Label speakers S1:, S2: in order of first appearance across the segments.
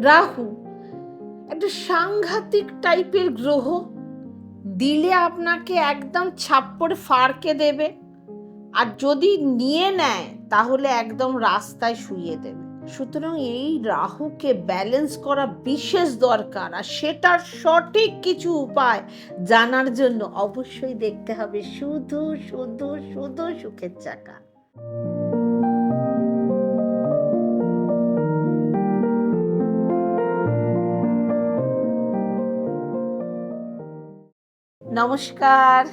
S1: রাহু, একটা সাংঘাতিক টাইপের গ্রহ, দিলে আপনাকে একদম ছাপ্পড় ফাড়কে দেবে। আর যদি নিয়ে নেয়, তাহলে একদম রাস্তায় শুইয়ে দেবে। সুতরাং এই রাহুকে ব্যালেন্স করা বিশেষ দরকার, আর সেটার সঠিক কিছু উপায় জানার জন্য অবশ্যই দেখতে হবে। শুধু শুধু শুধু সুখের চাকা। নমস্কার।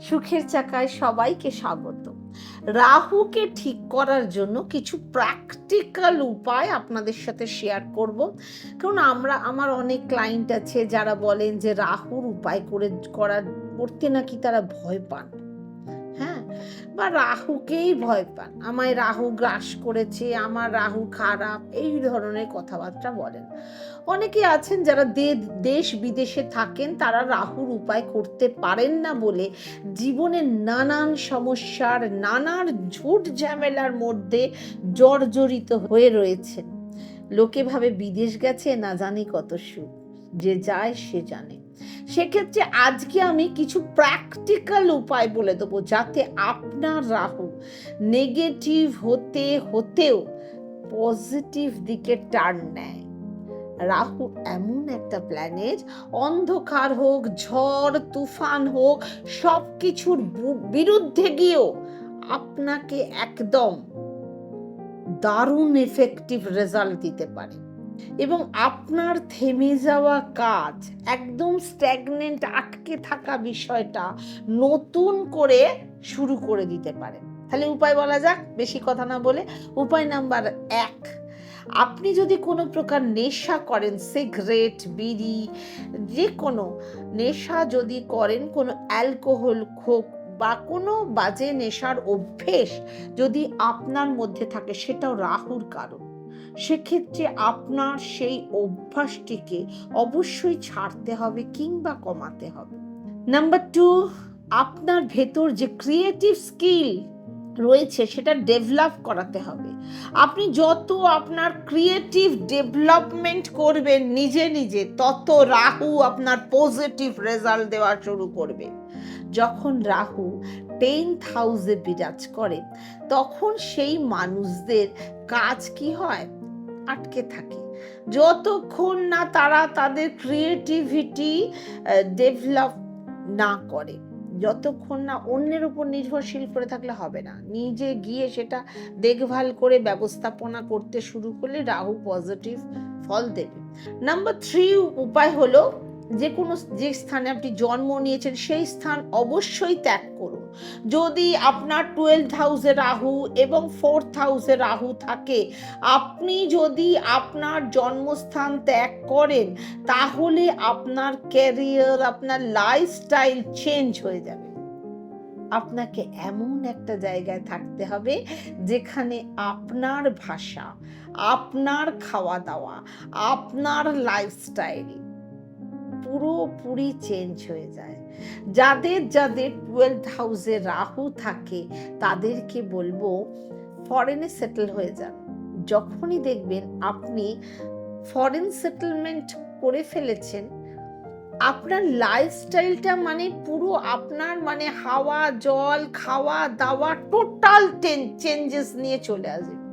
S1: সুখের চাকায় সবাইকে স্বাগত। রাহুকে ঠিক করার জন্য কিছু প্র্যাকটিক্যাল উপায় আপনাদের সাথে শেয়ার করব। কারণ আমরা, আমার অনেক ক্লায়েন্ট আছে যারা বলেন যে রাহুর উপায় করে, করার, করতে নাকি তারা ভয় পান। বা রাহুকেই ভয় পান। আমায় রাহু গ্রাস করেছে, আমার রাহু খারাপ, এই ধরনের কথাবার্তা বলেন। অনেকে আছেন যারা দেশ বিদেশে থাকেন, তারা রাহুর উপায় করতে পারেন না বলে জীবনের নানান সমস্যার নানান ঝুট ঝামেলার মধ্যে জর্জরিত হয়ে রয়েছেন। লোকে ভাবে বিদেশ গেছে, না জানি কত সুখ। যে যায়, সে জানে। সেক্ষেত্রে আজকে আমি কিছু প্র্যাকটিক্যাল উপায় বলে দেবো যাতে আপনার রাহু নেগেটিভ হতে, হতেও পজিটিভ দিকে টার্ন নেয়। রাহু এমন একটা প্ল্যানেট অন্ধকার হোক, ঝড়, তুফান হোক সব কিছুর বিরুদ্ধে গিয়েও আপনাকে একদম দারুণ এফেক্টিভ রেজাল্ট দিতে পারে। এবং আপনার থেমে যাওয়া কাজ, একদম স্ট্যাগনেন্ট আটকে থাকা বিষয়টা নতুন করে শুরু করে দিতে পারে তাহলে উপায় বলা যাক, বেশি কথা না বলে। উপায় নাম্বার এক, আপনি যদি কোনো প্রকার নেশা করেন, সিগারেট, বিড়ি যে কোনো নেশা যদি করেন, কোনো অ্যালকোহল হোক বা কোনো বাজে নেশার অভ্যেস যদি আপনার মধ্যে থাকে, সেটাও রাহুর কারণ। সেক্ষেত্রে আপনার সেই অভ্যাসটিকে অবশ্যই ছাড়তে হবে কিংবা কমাতে হবে। নাম্বার টু আপনার ভেতর যে ক্রিয়েটিভ স্কিল রয়েছে সেটা ডেভেলপ করাতে হবে। আপনি যত আপনার ক্রিয়েটিভ ডেভেলপমেন্ট করবেন নিজে নিজে, তত রাহু আপনার পজিটিভ রেজাল্ট দেওয়া শুরু করবে। যখন রাহু টেন্থ হাউসে বিরাজ করে, তখন সেই মানুষদের কাজ কি হয়? আটকে থাকে। যতক্ষণ না তারা তাদের ক্রিয়েটিভিটি ডেভেলপ না করে, যতক্ষণ না অন্যের উপর নির্ভরশীল করে থাকলে হবে না। নিজে গিয়ে সেটা দেখভাল করে ব্যবস্থাপনা করতে শুরু করলে রাহু পজিটিভ ফল দেবে। নাম্বার থ্রি উপায় হলো যে কোনো যে স্থানে আপনি জন্ম নিয়েছেন, সেই স্থান অবশ্যই ত্যাগ করুন। যদি আপনার টুয়েলভ হাউসে রাহু এবং ফোর্থ হাউসে রাহু থাকে, আপনি যদি আপনার জন্মস্থান ত্যাগ করেন, তাহলে আপনার ক্যারিয়ার আপনার লাইফস্টাইল চেঞ্জ হয়ে যাবে। আপনাকে এমন একটা জায়গায় থাকতে হবে, যেখানে আপনার ভাষা, আপনার খাওয়া দাওয়া আপনার লাইফস্টাইল পুরোপুরি চেঞ্জ হয়ে যায়। যাদের যাদের টুয়েলভ হাউসে রাহু থাকে, তাদেরকে বলব ফরেনে সেটেল হয়ে যান। যখনই দেখবেন আপনি ফরেন সেটেলমেন্ট করে ফেলেছেন, আপনার লাইফস্টাইলটা মানে পুরো আপনার মানে হাওয়া, জল, খাওয়া, দাওয়া টোটাল চেঞ্জেস নিয়ে চলে আসবে।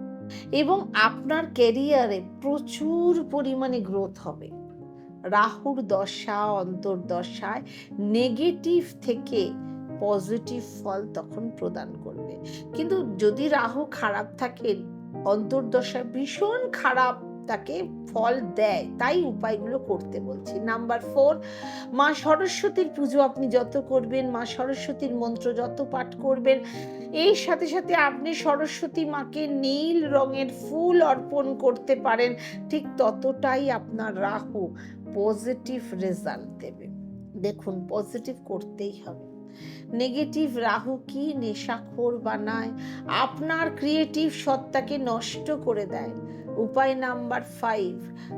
S1: এবং আপনার ক্যারিয়ারে প্রচুর পরিমাণে গ্রোথ হবে। রাহুর দশা, অন্তর্দশায় নেগেটিভ থেকে পজিটিভ ফল তখন প্রদান করবে। কিন্তু যদি রাহু খারাপ থাকে, অন্তর্দশা ভীষণ খারাপ তাকে ফল দেয়, তাই উপায়গুলো করতে বলছি। নাম্বার ফোর মা সরস্বতীর পুজো আপনি যত করবেন, মা সরস্বতীর মন্ত্র যত পাঠ করবেন, এর সাথে সাথে আপনি সরস্বতী মাকে নীল রঙের ফুল অর্পণ করতে পারেন, ঠিক ততটাই আপনার রাহু পজিটিভ রেজাল্ট দেবে। দেখুন পজিটিভ করতেই হবে। নেগেটিভ রাহু কি? নেশাখোর বানায়। আপনার ক্রিয়েটিভ সত্তাকে নষ্ট করে দেয়। উপায় নাম্বার ফাইভ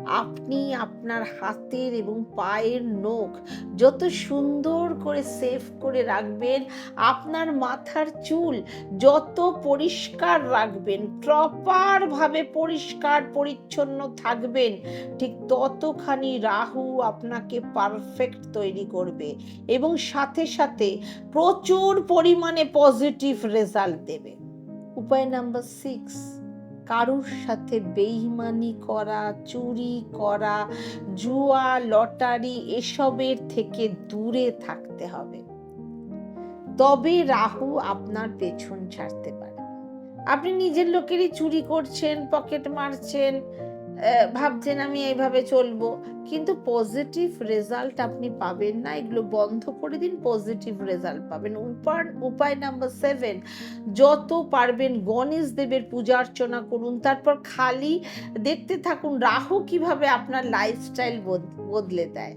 S1: আপনি আপনার হাতের এবং পায়ের নখ যত সুন্দর করে সেভ করে রাখবেন, আপনার মাথার চুল যত পরিষ্কার রাখবেন প্রপারভাবে পরিষ্কার পরিচ্ছন্ন থাকবেন, ঠিক ততখানি রাহু আপনাকে পারফেক্ট তৈরি করবে এবং সাথে সাথে প্রচুর পরিমাণে পজিটিভ রেজাল্ট দেবে। উপায় নাম্বার সিক্স কারুর সাথে বেইমানি করা, চুরি করা, জুয়া, লটারি এসবের থেকে দূরে থাকতে হবে। তবে রাহু আপনার পেছন ছাড়তে পারে। আপনি নিজের লোকেরই চুরি করছেন, পকেট মারছেন ভাবছেন আমি এইভাবে চলবো। কিন্তু পজিটিভ রেজাল্ট আপনি পাবেন না। এগুলো বন্ধ করে দিন পজিটিভ রেজাল্ট পাবেন। উপায় উপায় নাম্বার সেভেন যত পারবেন গণেশ দেবের পূজা অর্চনা করুন। তারপর খালি দেখতে থাকুন রাহু কীভাবে আপনার লাইফস্টাইল বদলে দেয়।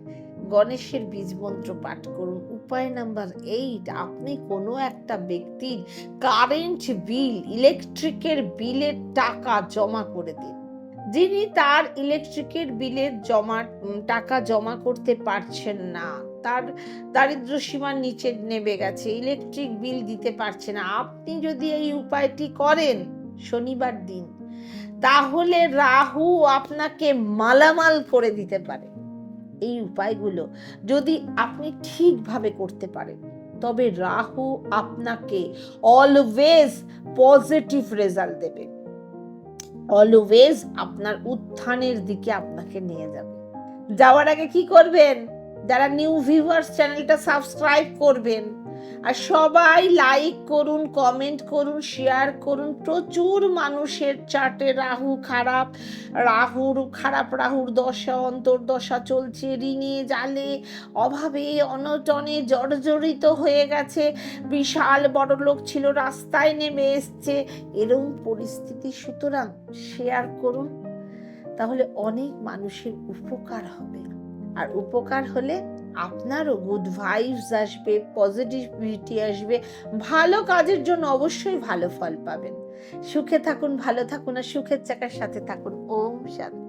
S1: গণেশের বীজ মন্ত্র পাঠ করুন। উপায় নাম্বার এইট আপনি কোনো একটা ব্যক্তির কারেন্ট বিল ইলেকট্রিকের বিলের টাকা জমা করে দিন। যিনি তার ইলেকট্রিকের বিলের জমা টাকা জমা করতে পারছেন না। তার দারিদ্র সীমার নিচে নেমে গেছে, ইলেকট্রিক বিল দিতে পারছে না। আপনি যদি এই উপায়টি করেন শনিবার দিন, তাহলে রাহু আপনাকে মালামাল করে দিতে পারে। এই উপায়গুলো যদি আপনি ঠিকভাবে করতে পারেন, তবে রাহু আপনাকে অলওয়েজ পজিটিভ রেজাল্ট দেবে। অলওয়েজ আপনার উত্থানের দিকে আপনাকে নিয়ে যাবে। যাওয়ার আগে কি করবেন? যারা নিউ ভিউয়ার্স চ্যানেলটা সাবস্ক্রাইব করবেন আর সবাই লাইক করুন কমেন্ট করুন শেয়ার করুন। প্রচুর মানুষের চার্টে রাহু খারাপ, রাহুর খারাপ, রাহুর দশা, অন্তর্দশা চলছে, ঋণে, জালে, অভাবে, অনটনে জর্জরিত হয়ে গেছে। বিশাল বড় লোক ছিল, রাস্তায় নেমে এসছে। এরকম পরিস্থিতি, সুতরাং শেয়ার করুন। তাহলে অনেক মানুষের উপকার হবে। আর উপকার হলে আপনারও গুড ভাইবস আসবে পজিটিভিটি আসবে, ভালো কাজের জন্য অবশ্যই ভালো ফল পাবেন। সুখে থাকুন, ভালো থাকুন আর সুখের চাকার সাথে থাকুন। ওম শান্তি।